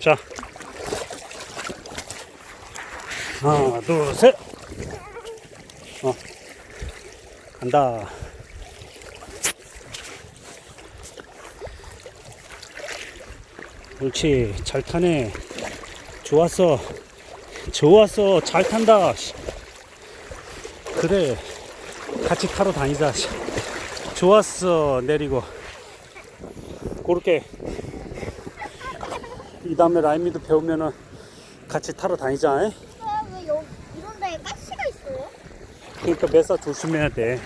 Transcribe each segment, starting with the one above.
자. 하나, 둘, 셋. 어. 간다. 옳지. 잘 타네. 좋았어. 좋았어. 잘 탄다. 씨. 그래. 같이 타러 다니자. 씨. 좋았어. 내리고. 그렇게 이 다음에 라임미도 배우면은 같이 타러 다니자. 에? 아, 왜 여, 이런 데에 가시가 있어요? 그러니까 매사 조심해야 돼.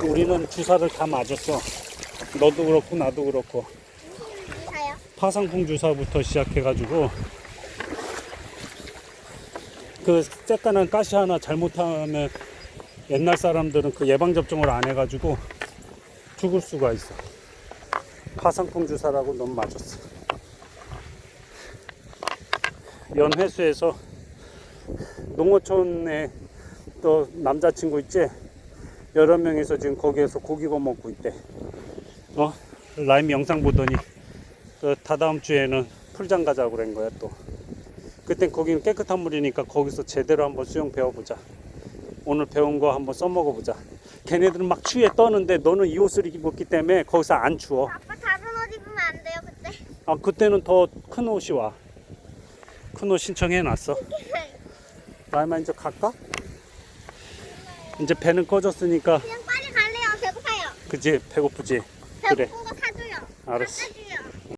우리는 주사를 다 맞았어. 너도 그렇고 나도 그렇고 사요? 파상풍 주사부터 시작해가지고 그 쬐깐한 가시 하나 잘못하면 옛날 사람들은 그 예방 접종을 안 해가지고 죽을 수가 있어. 파상풍 주사라고 너무 맞았어. 연회수에서 농어촌에 또 남자친구 있지? 여러 명이서 지금 거기에서 고기 구워 먹고 있대. 어? 라임 영상 보더니 그 다다음 주에는 풀장 가자고 그런 거야 또. 그땐 거기는 깨끗한 물이니까 거기서 제대로 한번 수영 배워보자. 오늘 배운 거 한번 써먹어보자. 걔네들은 막 추위에 떠는데 너는 이 옷을 입었기 때문에 거기서 안 추워. 아빠 다른 옷 입으면 안 돼요 그때? 아 그때는 더 큰 옷이 와. 큰 옷 신청해 놨어. 라임아 이제 갈까? 이제 배는 꺼졌으니까 그냥 빨리 갈래요 배고파요 그지 배고프지? 그래 배고픈 거 사줘요 알았어. 갖다